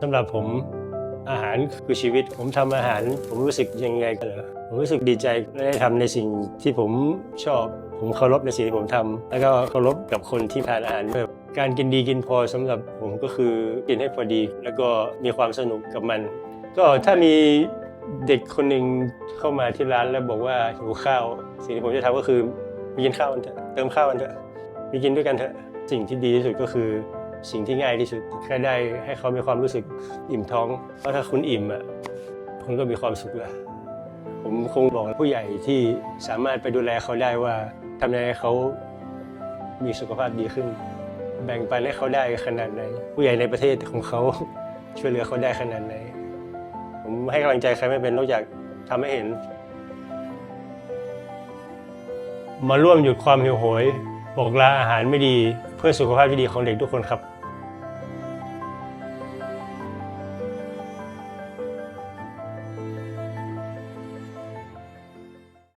สำหรับผมอาหารคือชีวิต ผมทำอาหาร ผมรู้สึกยังไงกันเหรอผมรู้สึกดีใจได้ทำในสิ่งที่ผมชอบ ผมเคารพในสิ่งที่ผมทำแล้วก็เคารพกับคนที่ทานอาหารด้วยการกินดีกินพอสำหรับผมก็คือกินให้พอดี แล้วก็มีความสนุกกับมัน ก็ถ้ามีเด็กคนหนึ่งเข้ามาที่ร้านแล้วบอกว่าหิวข้าว สิ่งที่ผมจะทำก็คือไปกินข้าวกันเถอะเติมข้าวกันเถอะไปกินด้วยกันเถอะสิ่งที่ดีที่สุดก็คือ สิ่งที่ง่ายที่สุดแค่ได้ให้เขามีความรู้สึกอิ่มท้อง เพราะถ้าคุณอิ่มอะคุณก็มีความสุขแล้วผมคงบอกผู้ใหญ่ที่สามารถไปดูแลเขาได้ว่าทำยังไงให้เขามีสุขภาพดีขึ้น แบ่งปันให้เขาได้ขนาดไหนผู้ใหญ่ในประเทศของเขาช่วยเหลือเขาได้ขนาดไหนผมให้กำลังใจใครไม่เป็นนอกจากทำให้เห็น มาร่วมหยุดความหิวโหยบอกลาอาหารไม่ดี เพื่อสุขภาพที่ดีของเด็กทุกคนครับ